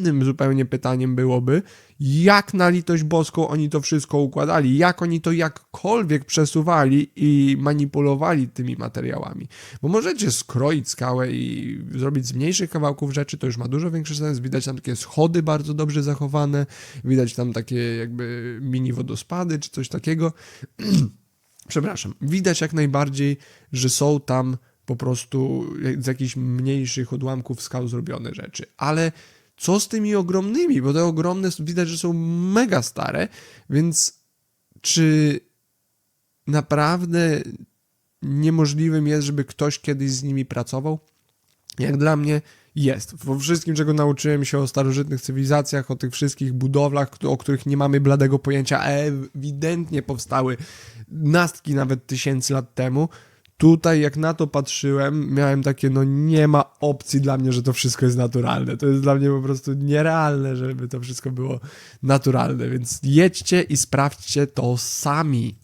innym zupełnie pytaniem byłoby, jak na litość boską oni to wszystko układali, jak oni to jakkolwiek przesuwali i manipulowali tymi materiałami. Bo możecie skroić skałę i zrobić z mniejszych kawałków rzeczy, to już ma dużo większy sens. Widać tam takie schody bardzo dobrze zachowane, widać tam takie jakby mini wodospady czy coś takiego. Przepraszam, widać jak najbardziej, że są tam po prostu z jakichś mniejszych odłamków skał zrobione rzeczy. Ale co z tymi ogromnymi? Bo te ogromne widać, że są mega stare, więc czy naprawdę niemożliwym jest, żeby ktoś kiedyś z nimi pracował? Jak dla mnie jest. Po wszystkim, czego nauczyłem się o starożytnych cywilizacjach, o tych wszystkich budowlach, o których nie mamy bladego pojęcia, a ewidentnie powstały nastki nawet tysięcy lat temu. Tutaj, jak na to patrzyłem, miałem takie, no nie ma opcji dla mnie, że to wszystko jest naturalne. To jest dla mnie po prostu nierealne, żeby to wszystko było naturalne. Więc jedźcie i sprawdźcie to sami.